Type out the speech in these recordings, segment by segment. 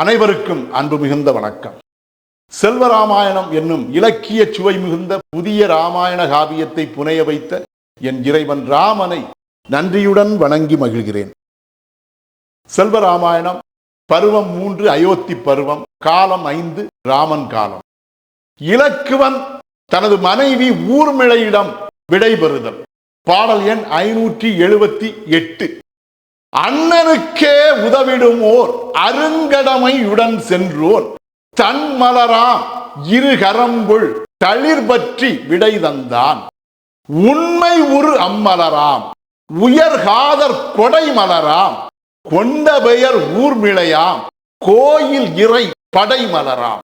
அனைவருக்கும் அன்பு மிகுந்த வணக்கம். செல்வராமாயணம் என்னும் இலக்கிய சுவை மிகுந்த புதிய ராமாயண காவியத்தை புனைய வைத்த என் இறைவன் ராமனை நன்றியுடன் வணங்கி மகிழ்கிறேன். செல்வராமாயணம் பருவம் மூன்று அயோத்தி பருவம் காலம் ஐந்து ராமன் காலம். இலக்குவன் தனது மனைவி ஊர்மிளையிடம் விடைபெறுதல். பாடல் எண் ஐநூற்றி எழுபத்தி எட்டு. அண்ணனுக்கே உதவிடுமோர் அருங்கடமையுடன் சென்றோர். தன் மலராம் இரு கரம்புள் தளிர் பற்றி விடை தந்தான். உண்மை உரு அம்மலராம் உயர்காதற் கொடை மலராம் கொண்ட பெயர் ஊர்மிளையாம் கோயில் இறை படை மலராம்.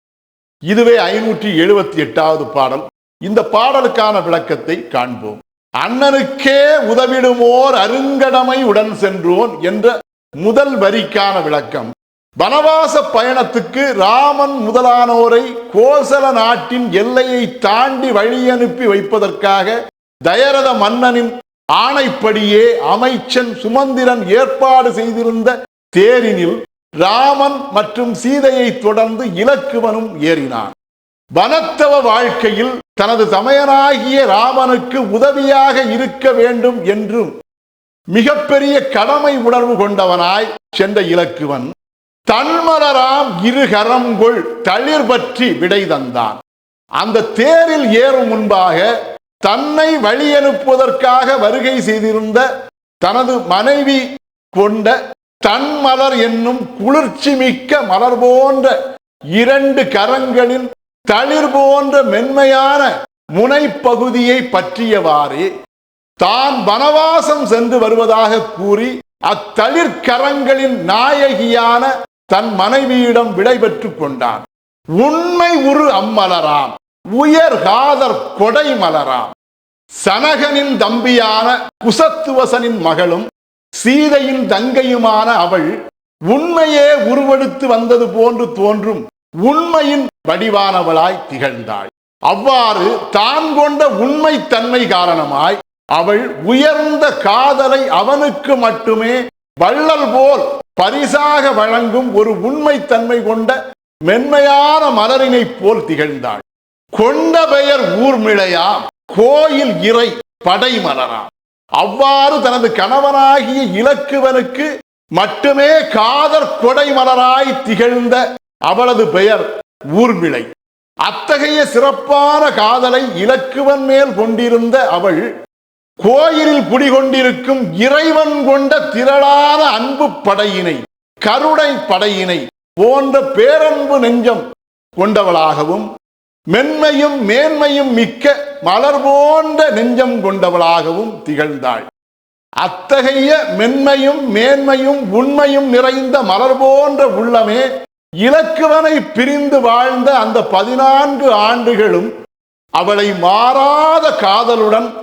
இதுவே ஐநூற்றி எழுபத்தி எட்டாவது பாடல். இந்த பாடலுக்கான விளக்கத்தை காண்போம். அண்ணனுக்கே உதவிடுமோர் அருங்கடமை உடன் சென்றோன் என்ற முதல் வரிக்கான விளக்கம். வனவாச பயணத்துக்கு ராமன் முதலானோரை கோசல நாட்டின் எல்லையை தாண்டி வழியனுப்பி வைப்பதற்காக தயரத மன்னனின் ஆணைப்படியே அமைச்சன் சுமந்திரன் ஏற்பாடு செய்திருந்த தேரினில் ராமன் மற்றும் சீதையை தொடர்ந்து இலக்குவனும் ஏறினான். வனத்தவ வாழ்க்கையில் தனது தமையனாகிய ராமனுக்கு உதவியாக இருக்க வேண்டும் என்றும் மிகப்பெரிய கடமை உணர்வு கொண்டவனாய் சென்ற இலக்குவன் தன்மலராம் இருகரம் கொள் தளிர் பற்றி விடை தந்தான். அந்த தேரில் ஏறும் முன்பாக தன்னை வழி அனுப்புவதற்காக வருகை செய்திருந்த தனது மனைவி கொண்ட தன்மலர் என்னும் குளிர்ச்சி மிக்க மலர் போன்ற இரண்டு கரங்களின் தளிர் போன்ற மென்மையான முனைப்பகுதியை பற்றியவாறே தான் வனவாசம் சென்று வருவதாக கூறி அத்தளிர்கரங்களின் நாயகியான தன் மனைவியிடம் விடைபெற்றுக் கொண்டான். உண்மை உரு அம்மலராம் உயர் காதர் கொடை மலராம். சனகனின் தம்பியான குசத்துவசனின் மகளும் சீதையின் தங்கையுமான அவள் உண்மையே உருவெடுத்து வந்தது போன்று தோன்றும் உண்மையின் வடிவானவளாய் திகழ்ந்தாள். அவ்வாறு தான் கொண்ட உண்மை தன்மை காரணமாய் அவள் உயர்ந்த காதலை அவனுக்கு மட்டுமே வள்ளல் போல் பரிசாக வழங்கும் ஒரு உண்மை தன்மை கொண்ட மென்மையான மலரினைப் போல் திகழ்ந்தாள். கொண்ட பெயர் ஊர்மிளையாம் கோயில் இறை படை மலராம் அவ்வாறு தனது கணவனாகிய இலக்குவனுக்கு மட்டுமே காதற் கொடை மலராய் திகழ்ந்த அவளது பெயர் ஊர்மிளை. அத்தகைய சிறப்பான காதலை இலக்குவன் மேல் கொண்டிருந்த அவள் கோயிலில் குடிகொண்டிருக்கும் இறைவன் கொண்ட திரளான அன்பு படையினை கருணை படையினை போன்ற பேரன்பு நெஞ்சம் கொண்டவளாகவும் மென்மையும் மேன்மையும் மிக்க மலர் போன்ற நெஞ்சம் கொண்டவளாகவும் திகழ்ந்தாள். அத்தகைய மென்மையும் மேன்மையும் உண்மையும் நிறைந்த மலர் போன்ற உள்ளமே இலக்குவனை பிரிந்து வாழ்ந்த அந்த பதினான்கு ஆண்டுகளும் அவளை மாறாத காதலுடன்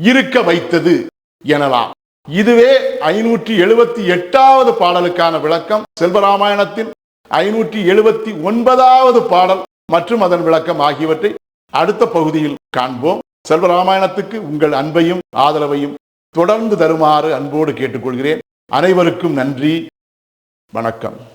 இருக்க வைத்தது எனலாம். இதுவே ஐநூற்றி எழுபத்தி எட்டாவது பாடலுக்கான விளக்கம். செல்வராமாயணத்தின் ஐநூற்றி எழுபத்தி ஒன்பதாவது பாடல் மற்றும் அதன் விளக்கம் ஆகியவற்றை அடுத்த பகுதியில் காண்போம். செல்வராமாயணத்துக்கு உங்கள் அன்பையும் ஆதரவையும் தொடர்ந்து தருமாறு அன்போடு கேட்டுக்கொள்கிறேன். அனைவருக்கும் நன்றி. வணக்கம்.